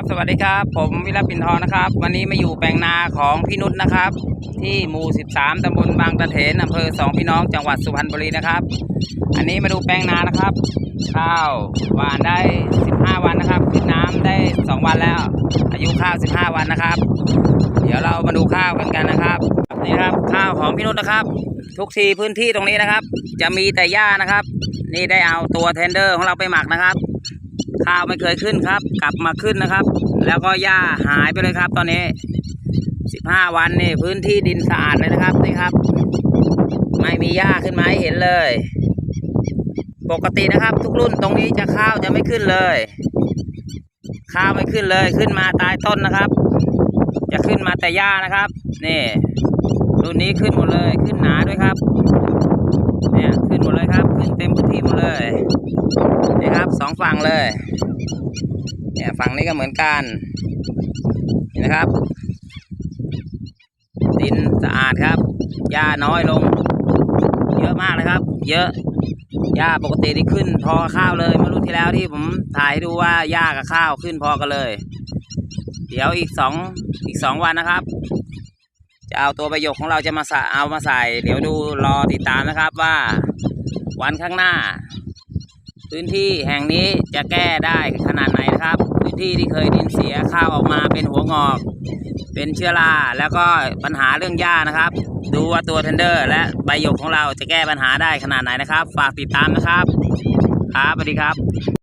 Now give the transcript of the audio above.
บสวัสดีครับ ผมวิรปินทองนะครับ วันนี้มาอยู่แปลงนาของพี่นุชนะครับ ที่หมู่ 13 ตำบลบางตะเถนอำเภอสองพี่น้องจังหวัดสุพรรณบุรีนะครับ อันนี้มาดูแปลงนานะครับข้าวหวานได้ 15 วันนะครับขึ้นน้ำได้ 2 วันแล้ว อายุข้าว 15 วันนะครับ เดี๋ยวเรามาดูข้าวกันกันนะครับนี่ครับข้าวของพี่นุชนะครับ ทุกทีพื้นที่ตรงนี้นะครับ จะมีแต่หญ้านะครับ นี่ได้เอาตัวเทนเดอร์ของเราไปหมักนะครับ ข้าวไม่เคยขึ้นครับ กลับมาขึ้นนะครับ แล้วก็หญ้าหายไปเลยครับ ตอนนี้สิบห้าวันนี่พื้นที่ดินสะอาดเลยนะครับนี่ครับ ไม่มีหญ้าขึ้นมาให้เห็นเลย ปกตินะครับ ทุกรุ่นตรงนี้จะข้าวจะไม่ขึ้นเลย ข้าวไม่ขึ้นเลยขึ้นมาตายต้นนะครับ จะขึ้นมาแต่หญ้านะครับนี่รุ่นนี้ขึ้นหมดเลยขึ้นหนาด้วยครับ เนี่ยขึ้นหมดเลยครับ ขึ้นเต็มพื้นที่หมดเลย องฝั่งเลย เนี่ยฝั่งนี้ก็เหมือนกันนี่นะครับ ดินสะอาดครับ หญ้าน้อยลง เยอะมากเลยครับ เยอะ หญ้าปกติที่ขึ้นพอข้าวเลยเมื่อรุ่นที่แล้วที่ผมถ่ายให้ดูว่าหญ้ากับข้าวขึ้นพอกันเลย เดี๋ยวอีกสองอีกสองวันนะครับจะเอาตัวประโยคของเราจะมาเอามาใส่ เดี๋ยวดูรอติดตามนะครับว่าวันข้างหน้า พื้นที่แห่งนี้จะแก้ได้ขนาดไหนนะครับ พื้นที่ที่เคยดินเสียข้าวออกมาเป็นหัวงอก เป็นเชื้อราแล้วก็ปัญหาเรื่องหญ้านะครับ ดูว่าตัวเทนเดอร์ และใบหยกของเราจะแก้ปัญหาได้ขนาดไหนนะครับ ฝากติดตามนะครับครับสวัสดีครับ